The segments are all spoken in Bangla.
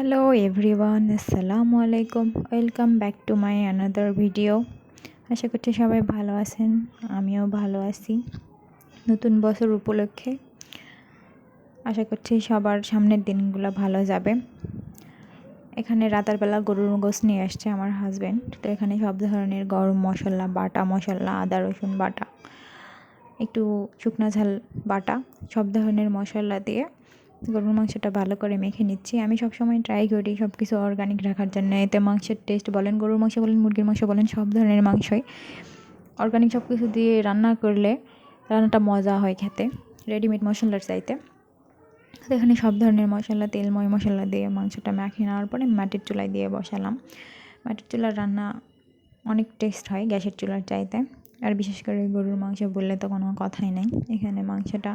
হ্যালো এভরিওয়ান আসসালামু আলাইকুম welcome back to my another video আশা করছি সবাই ভালো আছেন, আমিও ভালো আছি। নতুন বছর উপলক্ষে আশা করছি সবার সামনের দিনগুলো ভালো যাবে। এখানে রাতের বেলা গরুর গোস নিয়ে আসছে আমার হাজব্যান্ড তো এখানে সব ধরনের গরম মশলা, বাটা মশলা, আদা, রসুন বাটা, একটু শুকনা ঝাল বাটা, সব ধরনের মশলা দিয়ে গরুর মাংসটা ভালো করে মেখে নিচ্ছি। আমি সবসময় ট্রাই করি সব কিছু অর্গানিক রাখার জন্য। এতে মাংসের টেস্ট বলেন, গরুর মাংস বলেন, মুরগির মাংস বলেন, সব ধরনের মাংসই। অর্গানিক সব কিছু দিয়ে রান্না করলে রান্নাটা মজা হয় খেতে রেডিমেড মশলার চাইতে। তো এখানে সব ধরনের মশলা, তেলময় মশলা দিয়ে মাংসটা মাখিয়ে নেওয়ার পরে মাটির চুলায় দিয়ে বসালাম। মাটির চুলার রান্না অনেক টেস্ট হয় গ্যাসের চুলার চাইতে। আর বিশেষ করে গরুর মাংস বললে তো কোনো কথাই নেই। এখানে মাংসটা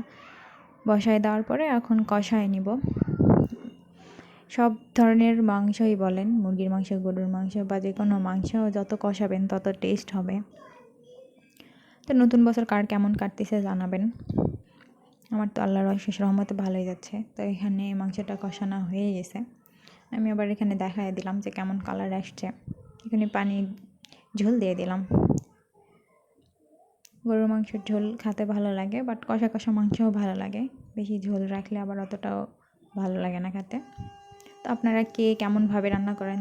বসায় দেওয়ার পরে এখন কষায় নিব। সব ধরনের মাংসই বলেন, মুরগির মাংস, গরুর মাংস বা যে কোনো মাংস, যত কষাবেন তত টেস্ট হবে। তো নতুন বছর কার কেমন কাটতেছে জানাবেন। আমার তো আল্লাহর অশেষ রহমতে ভালোই যাচ্ছে, তো এখানে মাংসটা কষানো হয়ে গেছে। আমি আবার এখানে দেখাই দিলাম যে কেমন কালার আসছে। এখানে পানি ঝোল দিয়ে দিলাম। গরুর মাংসের ঝোল খেতে ভালো লাগে বাট কষা কষা মাংসও ভালো লাগে। বেশি ঝোল রাখলে আবার অতটাও ভালো লাগে না খেতে। তো আপনারা কে কেমনভাবে রান্না করেন